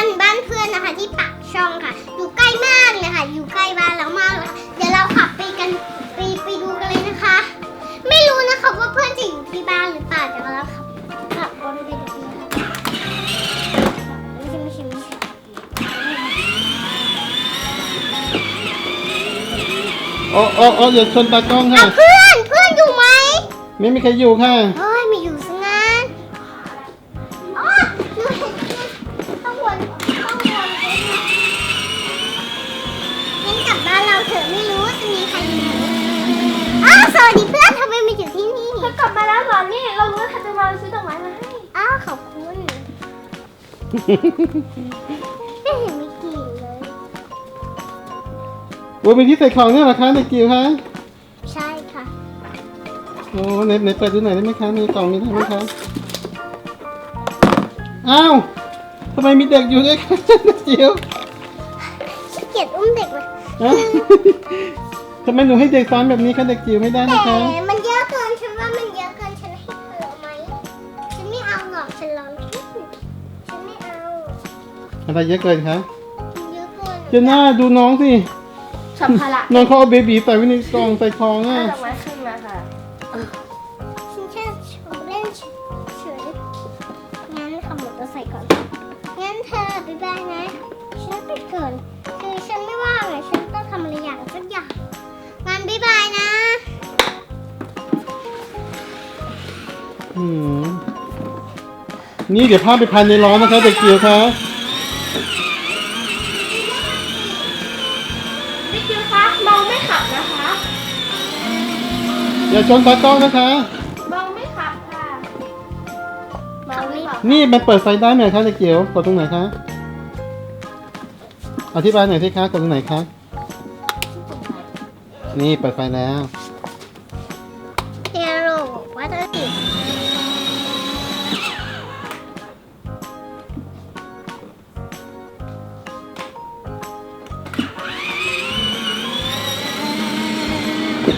านบ้านเพื่อนนะคะ ที่ปากช่องค่ะ อยู่ใกล้มากเลยค่ะ อยู่ใกล้บ้านเรามากเลยค่ะเดี๋ยวเราขับไปกันไปไปดูกันเลยนะคะ ไม่รู้นะคะว่าเพื่อนจะอยู่ที่บ้านหรือเปล่าเดี๋ยวเราขับขับรถไปดูกันนะคะไม่ใช่ไม่ใช่ไม่ใช่โอ้โอ้โอ้อย่าชนตากล้องค่ะอะเพื่อนเพื่อนอยู่ไหมไม่มีใครอยู่ค่ะเฮ้ยไม่อ อกลับมาแล้วเหรอนี่เรารู้ว่าเธอจะมาซื้อดอกไม้มาให้ อ้าวขอบคุณไม่เห็นมีกลิ่นเลย โอ้เป็นที่ใส่ของเนี่ยเหรอคะเด็กจิ๋วคะใช่ค่ะ โอ้ไหนไหนเปิดดูหน่อยได้ไหมคะมีกล่องมีอะไรไหมคะอ้าวทำไมมีเด็กอยู่ด้วยคะเด็กจิ๋วขี้เกียจอุ้มเด็กเลยฮะทำไมหนูให้เด็กซ้อนแบบนี้คะเด็กจิ๋วไม่ได้แต่นะคะมัน อะไรเยอะเกินคะเยอะเกินเจน่าดูน้องสิสัมภาระน้องเขาเอาเบบีใส่ไว้ในกล่องใส่คองอะเอาดอกไม้ขึ้นมาค่ะฉันแค่ชมเล่นเฉยๆงั้นขับมอเตอร์ไซค์ก่อนงั้นเธอบ๊ายบายนะฉันไปเกินคือฉันไม่ว่างอะฉันต้องทำอะไรอย่างสักอย่างงั้นบ๊ายบายนะอืมนี่เดี๋ยวพาไปพันในล้อนะคะเด็กจิ๋วคะ อย่าชนตากล้องนะคะเมาไม่ขับค่ะเมาหรือเปล่านี่มันเปิดไฟได้ไหมคะเด็กจิ๋วกดตรงไหนคะอธิบายหน่อยสิคะกดตรงไหนคะนี่เปิดไฟแล้ว เฮโร่บอกว่าจะติด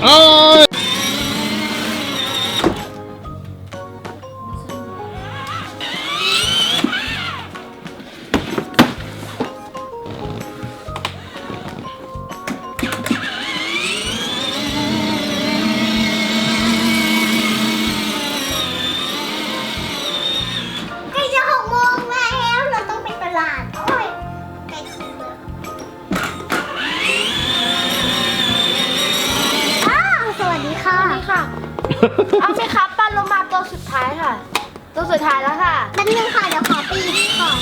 โอ้ย เอาไหมครับปลาโลมาตัวสุดท้ายค่ะ ตัวสุดท้ายแล้วค่ะ แป๊บนึงค่ะ เดี๋ยวขอไปหยิบของมาที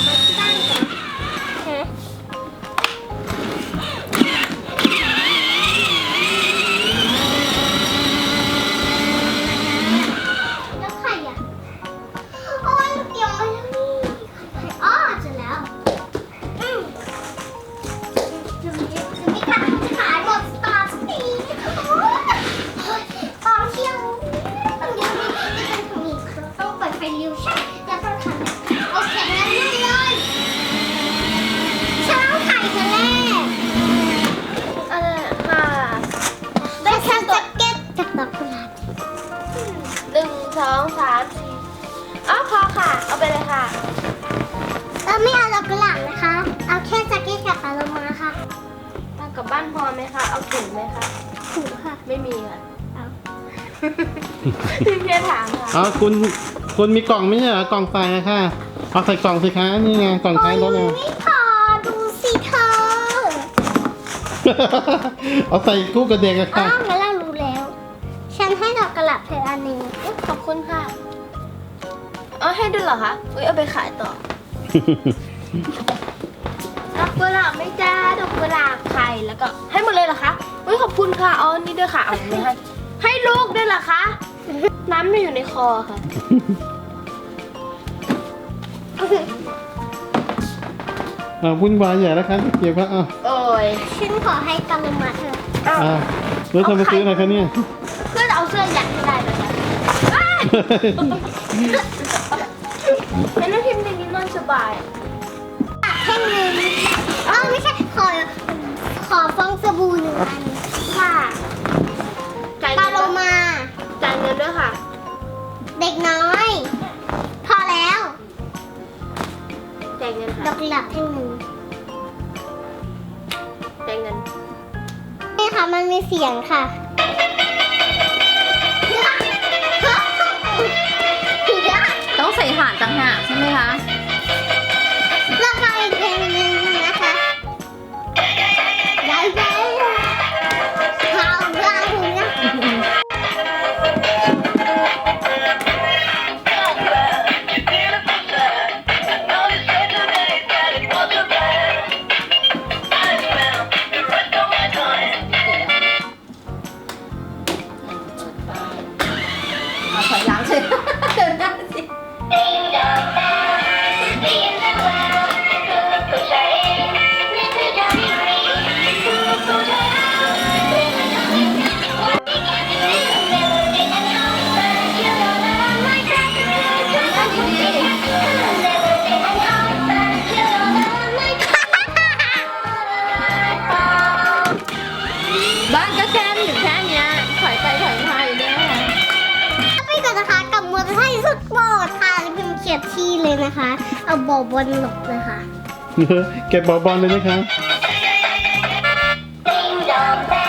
่บ้าน สองสามสี่อ๋อพอค่ะ เอาไปเลยค่ะเออไม่เอาดอกกุหลาบนะคะ เอาแค่แจ็คเก็ตกับปลาโลมาค่ะ เอากลับบ้านพอไหมคะ เอาถุงไหมคะ ถูกค่ะ ไม่มีค่ะเอาแค่ถามค่ะอ๋อคุณคุณมีกล่องไหมเนี่ยกล่องใส่อะค่ะ เอาใส่กล่องสิคะนี่ไงกล่องท้ายรถโอ้ไงยไม่พอดูสิเธอ เอาใส่คู่กับเด็กอะอ้าค่ะวงั้นเรารู้แลาบเธออันหนึ่งอุ๊ยขอบคุณค่ะเอาให้ด้วยเหรอคะอุ้ยเอาไปขายต่อดอกกุหลาบไม่จ้าดอกกุหลาบไข่แล้วก็ ให้หมดเลยเหรอคะอุ้ยขอบคุณค่ะเอาอันนี้ด้วยค่ะเอาอันนี้ให้ให้ลูกด้วยเหรอคะน้ำไม่อยู่ในคอค่ะ อ่าวุ่นวายใหญ่แล้วครับเกี่ยวครับอะโอ้ย ฉันขอให้ปลาโลมาเธอเอาอ่าแล้วเธอมาซื้ออะไรคะเนี่ย เอาเสื้อยัดไม่ได้แบบนี้อ้ายเป็นน้ำพิมพ์ในนี้นอนสบายอะแท่งหนึ่งเออไม่ใช่ขอขอฟองสบู่หนึ่งอันค่ะจ่ายเงินด้วยมา จ่ายเงินด้วยค่ะ เด็กน้อย พอแล้วจ่ายเงินดค่ะอกหลับแท่งหนึงจ่ายเงิน นี่ค่ะมันมีเสียงค่ะ ยนะคะ เอาบอบอลหลบเลยค่ะ เก็บบอบอลเลยนะคะ Ding.